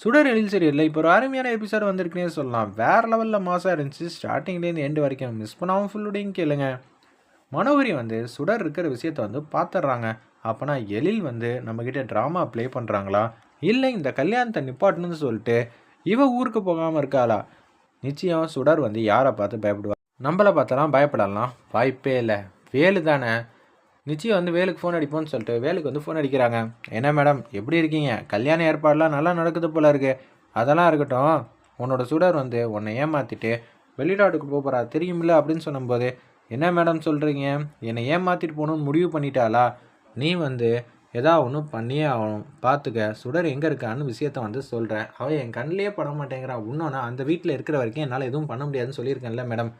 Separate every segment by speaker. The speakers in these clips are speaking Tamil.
Speaker 1: சுடர் எழில் சீரியலில் இப்போ ஒரு அருமையான எபிசோட் வந்திருக்குனே சொல்லலாம். வேறு லெவலில் மாசாக இருந்துச்சு. ஸ்டார்டிங்லேருந்து எண்டு வரைக்கும் மிஸ் பண்ணாமல் ஃபுல்லுடையும் கேளுங்க. மனோகரி வந்து சுடர் இருக்கிற விஷயத்த வந்து பார்த்துட்றாங்க அப்போனா எழில் வந்து நம்மக்கிட்ட ட்ராமா ப்ளே பண்ணுறாங்களா இல்லை இந்த கல்யாணத்தை நிப்பாட்டணும்னு சொல்லிட்டு இவ ஊருக்கு போகாமல் இருக்காளா? நிச்சயம் சுடர் வந்து யாரை பார்த்து பயப்படுவா? நம்மளை பார்த்தலாம் பயப்படலாம். வாய்ப்பே இல்லை. வேலு தானே. நிச்சயம் வந்து வேலுக்கு ஃபோன் அடிப்போம்னு சொல்லிட்டு வேலுக்கு வந்து ஃபோன் அடிக்கிறாங்க. என்ன மேடம் எப்படி இருக்கீங்க? கல்யாண ஏற்பாடுலாம் நல்லா நடக்குது போல இருக்கு. அதெல்லாம் இருக்கட்டும். உன்னோட சுடர் வந்து உன்னை ஏமாற்றிட்டு வெளிநாட்டுக்கு போக போகிறா தெரியுமில்ல? அப்படின்னு சொன்னபோது என்ன மேடம் சொல்கிறீங்க என்னை ஏமாற்றிட்டு போகணும்னு முடிவு பண்ணிட்டாளா? நீ வந்து ஏதா ஒன்று பண்ணியே ஆகணும். பார்த்துக்க சுடர் எங்கே இருக்கான்னு விஷயத்த வந்து சொல்கிறேன் அவள் என் கண்ணிலே பட மாட்டேங்கிறான் இன்னொன்று அந்த வீட்டில் இருக்கிற வரைக்கும் என்னால் எதுவும் பண்ண முடியாதுன்னு சொல்லியிருக்கேன்ல மேடம்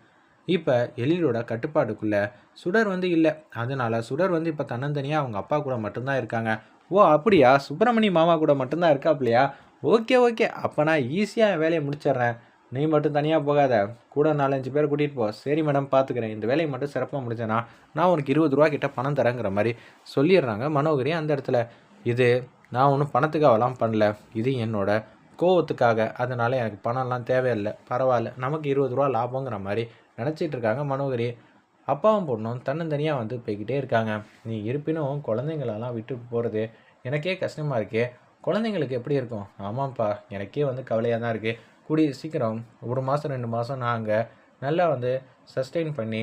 Speaker 1: இப்போ எழிலோட கட்டுப்பாட்டுக்குள்ளே சுடர் வந்து இல்லை. அதனால சுடர் வந்து இப்போ தன்னந்தனியாக அவங்க அப்பா கூட மட்டும்தான் இருக்காங்க. ஓ அப்படியா? சுப்பிரமணி மாமா கூட மட்டும்தான் இருக்காப்லையா? Okay okay. அப்போ நான் ஈஸியாக வேலையை முடிச்சிடுறேன். நீ மட்டும் தனியாக போகாத. கூட நாலஞ்சு பேர் கூட்டிகிட்டு போ. சரி மேடம் பார்த்துக்கிறேன் இந்த வேலையை மட்டும் சிறப்பாக முடிச்சேன்னா நான் உனக்கு இருபது ரூபா கிட்ட பணம் தரேங்கிற மாதிரி சொல்லிடுறாங்க மனோகரி அந்த இடத்துல. இது நான் ஒன்றும் பணத்துக்காகலாம் பண்ணல. இது என்னோட கோவத்துக்காக. அதனால் எனக்கு பணம்லாம் தேவையில்லை. பரவாயில்ல. நமக்கு இருபது ரூபா லாபங்கிற மாதிரி நினச்சிட்டு இருக்காங்க மனோகரி. அப்பாவும் பொண்ணும் தன்னந்தனியாக வந்து போய்கிட்டே இருக்காங்க. நீ இருப்பினும் குழந்தைங்களெல்லாம் விட்டு போகிறது எனக்கே கஷ்டமாக இருக்கே. குழந்தைங்களுக்கு எப்படி இருக்கும்? ஆமாம்ப்பா எனக்கே வந்து கவலையாக தான் இருக்குது கூடிய சீக்கிரம் ஒரு மாதம் ரெண்டு மாதம் நான் அங்கே நல்லா வந்து சஸ்டெயின் பண்ணி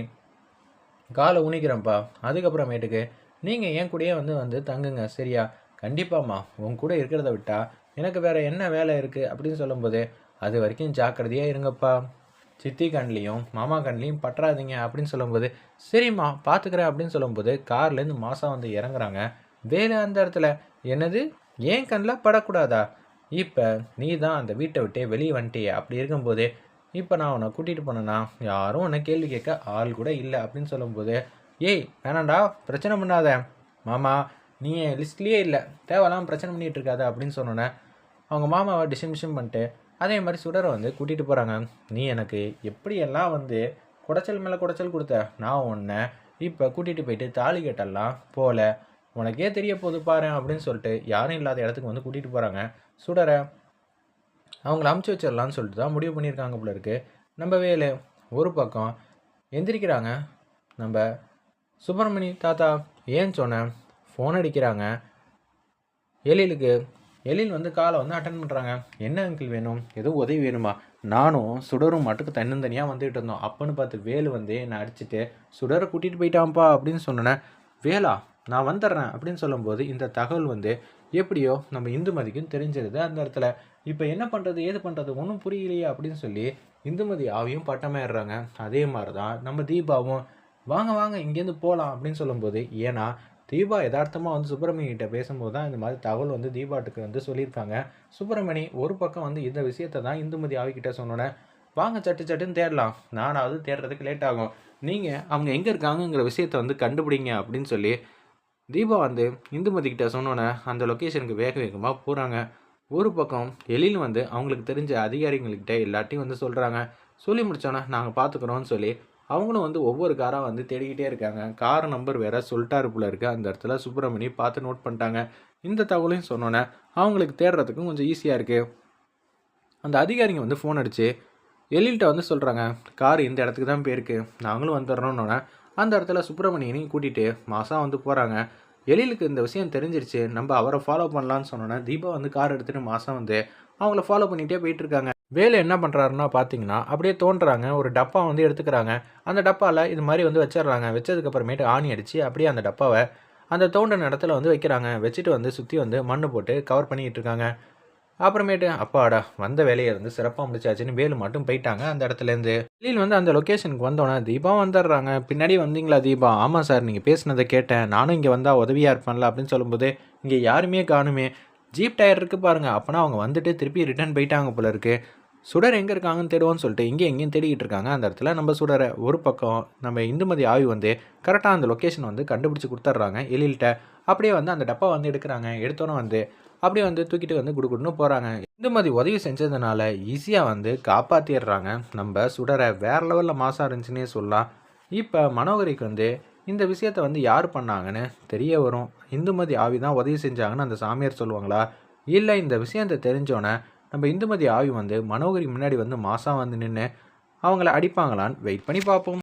Speaker 1: காலை உணிக்கிறோம்ப்பா அதுக்கப்புறமேட்டுக்கு நீங்கள் என் கூடயே வந்து வந்து தங்குங்க சரியா? கண்டிப்பாம்மா உன் கூட இருக்கிறத விட்டா எனக்கு வேறு என்ன வேலை இருக்குது அப்படின்னு சொல்லும்போது அது வரைக்கும் ஜாக்கிரதையாக இருங்கப்பா. சித்தி கண்லேயும் மாமா கண்லேயும் பற்றாதீங்க அப்படின்னு சொல்லும்போது சரிம்மா பார்த்துக்கிறேன் அப்படின்னு சொல்லும்போது கார்லேருந்து மாதம் வந்து இறங்குறாங்க. வேலை அந்த இடத்துல என்னது? ஏன் கண்ணில் படக்கூடாதா? இப்போ நீ தான் அந்த வீட்டை விட்டே வெளியே வந்துட்டியே. அப்படி இருக்கும்போது இப்போ நான் உன்னை கூட்டிகிட்டு போனேன்னா யாரும் உன்னை கேள்வி கேட்க ஆள் கூட இல்லை. அப்படின்னு சொல்லும்போது ஏய் வேணாண்டா பிரச்சனை பண்ணாத. மாமா நீ என் லிஸ்ட்லேயே இல்லை. தேவையில்லாமல் பிரச்சனை பண்ணிகிட்டு இருக்காத. அப்படின்னு சொன்னோன்னே அவங்க மாமாவை டிசிமிஷன் பண்ணிட்டு அதே மாதிரி சுடரை வந்து கூட்டிகிட்டு போகிறாங்க நீ எனக்கு எப்படியெல்லாம் வந்து குடைச்சல் மேலே குடைச்சல் கொடுத்த? நான் உன்னை இப்போ கூட்டிகிட்டு போயிட்டு தாலி கட்டெல்லாம் போகல உனக்கே தெரிய போது பாரு அப்படின்னு சொல்லிட்டு யாரும் இல்லாத இடத்துக்கு வந்து கூட்டிகிட்டு போகிறாங்க சுடரை அவங்கள அமுச்சு வச்சிடலான்னு சொல்லிட்டு தான் முடிவு பண்ணியிருக்காங்க போல இருக்கு. நம்ம வேலு ஒரு பக்கம் எந்திரிக்கிறாங்க. நம்ம சுப்பிரமணி தாத்தா ஏன் சொன்னேன் ஃபோன் அடிக்கிறாங்க. எழிலுக்கு எழில் வந்து காலை வந்து அட்டன் பண்ணுறாங்க என்ன அங்கிள் வேணும்? எதுவும் உதவி வேணுமா? நானும் சுடரும் மட்டுக்கு தன்னந்தனியாக வந்துகிட்டு இருந்தோம். அப்போன்னு பார்த்து வேலு வந்து என்னை அடிச்சுட்டு சுடரை கூட்டிகிட்டு போயிட்டான்ப்பா அப்படின்னு சொன்னேன் வேலா நான் வந்துடுறேன் அப்படின்னு சொல்லும்போது இந்த தகவல் வந்து எப்படியோ நம்ம இந்துமதிக்கும் தெரிஞ்சிருது அந்த இடத்துல. இப்போ என்ன பண்ணுறது ஏது பண்ணுறது ஒன்றும் புரியலையே அப்படின்னு சொல்லி இந்துமதி ஆவியும் பட்டமாயிடுறாங்க. அதே மாதிரி தான் நம்ம தீபாவும் வாங்க வாங்க இங்கேருந்து போகலாம் அப்படின்னு சொல்லும்போது ஏன்னா தீபா யதார்த்தமாக வந்து சுப்பிரமணியிட்ட பேசும்போது தான் இந்த மாதிரி தகவல் வந்து தீபாட்டுக்கு வந்து சொல்லியிருக்காங்க. சுப்பிரமணி ஒரு பக்கம் வந்து இந்த விஷயத்தை தான் இந்துமதி ஆவிக்கிட்ட சொன்னோன்னே வாங்க சட்டு சட்டுன்னு தேடலாம். நானாவது தேடுறதுக்கு லேட் ஆகும். நீங்கள் அவங்க எங்கே இருக்காங்கங்கிற விஷயத்த வந்து கண்டுபிடிங்க அப்படின்னு சொல்லி தீபா வந்து இந்துமதி கிட்ட சொன்னோன்னே அந்த லொக்கேஷனுக்கு வேக வேகமாக போகிறாங்க ஒரு பக்கம் எழில் வந்து அவங்களுக்கு தெரிஞ்ச அதிகாரிங்கள்கிட்ட எல்லாத்தையும் வந்து சொல்கிறாங்க சொல்லி முடித்தோன்னே நாங்கள் பார்த்துக்குறோன்னு சொல்லி அவங்களும் வந்து ஒவ்வொரு காராக வந்து தேடிக்கிட்டே இருக்காங்க. கார் நம்பர் வேற சொல்லிட்டாரு போல இருக்கு. அந்த இடத்துல சுப்பிரமணி பார்த்து நோட் பண்ணிட்டாங்க. இந்த தகவலையும் சொன்னோன்னே அவங்களுக்கு தேடுறதுக்கும் கொஞ்சம் ஈஸியாக இருக்குது அந்த அதிகாரிங்க வந்து ஃபோன் அடித்து எழில்கிட்ட வந்து சொல்கிறாங்க கார் இந்த இடத்துக்கு தான் போயிருக்கு. நாங்களும் வந்துடுறோன்னொன்னே அந்த இடத்துல சுப்பிரமணியனையும் கூட்டிகிட்டு மாதம் வந்து போகிறாங்க எழிலுக்கு இந்த விஷயம் தெரிஞ்சிருச்சு. நம்ம அவரை ஃபாலோ பண்ணலான்னு சொன்னோன்னே தீபா வந்து கார் எடுத்துகிட்டு மாதம் வந்து அவங்கள ஃபாலோ பண்ணிகிட்டே போயிட்டுருக்காங்க வேலை என்ன பண்ணுறாருன்னா பார்த்தீங்கன்னா அப்படியே தோன்றுறாங்க ஒரு டப்பா வந்து எடுத்துக்கிறாங்க. அந்த டப்பாவில் இது மாதிரி வந்து வச்சிடுறாங்க. வச்சதுக்கப்புறமேட்டு ஆணி அடித்து அப்படியே அந்த டப்பாவை அந்த தோண்டின இடத்துல வந்து வைக்கிறாங்க. வச்சுட்டு வந்து சுற்றி வந்து மண் போட்டு கவர் பண்ணிக்கிட்டு இருக்காங்க. அப்புறமேட்டு அப்பாடா வந்த வேலையை வந்து சிறப்பாக முடிச்சாச்சுன்னு வேலு மட்டும் போயிட்டாங்க அந்த இடத்துலேருந்து வெளியில் வந்து அந்த லொக்கேஷனுக்கு வந்தோன்னே தீபா வந்துடுறாங்க. பின்னாடி வந்தீங்களா தீபா? ஆமாம் சார் நீங்கள் பேசுனதை கேட்டேன். நானும் இங்கே வந்தால் உதவியாக இருப்பேன்ல அப்படின்னு சொல்லும்போது இங்கே யாருமே காணுமே. ஜீப் டயர் இருக்குது பாருங்கள் அப்போனா அவங்க வந்துட்டு திருப்பி ரிட்டர்ன் போயிட்டாங்க போல இருக்குது சுடர் எங்கே இருக்காங்கன்னு தேடுவோன்னு சொல்லிட்டு இங்கே எங்கேயும் தேடிக்கிட்டு இருக்காங்க. அந்த இடத்துல நம்ம சுடரை ஒரு பக்கம் நம்ம இந்துமதி ஆய்வு வந்து கரெக்டாக அந்த லொக்கேஷன் வந்து கண்டுபிடிச்சி கொடுத்துட்றாங்க. எழில்கிட்ட அப்படியே வந்து அந்த டப்பா வந்து எடுக்கிறாங்க. எடுத்தோன்னே வந்து அப்படியே வந்து தூக்கிட்டு வந்து குடுகுடுன்னு போகிறாங்க இந்துமதி உதவி செஞ்சதுனால ஈஸியாக வந்து காப்பாற்றிடுறாங்க நம்ம சுடரை வேறு லெவலில் மாசாக இருந்துச்சுன்னே சொல்லலாம். இப்போ மனோகரிக்கு வந்து இந்த விஷயத்தை வந்து யார் பண்ணாங்கன்னு தெரிய வரும். இந்துமதி ஆவி தான் உதவி செஞ்சாங்கன்னு அந்த சாமியார் சொல்லுவாங்களா? இல்லை இந்த விஷயத்தை தெரிஞ்சோன்னே நம்ம இந்துமதி ஆவி வந்து மனோகரி முன்னாடி வந்து மாதம் வந்து நின்று அவங்கள அடிப்பாங்களான்னு வெயிட் பண்ணி பார்ப்போம்.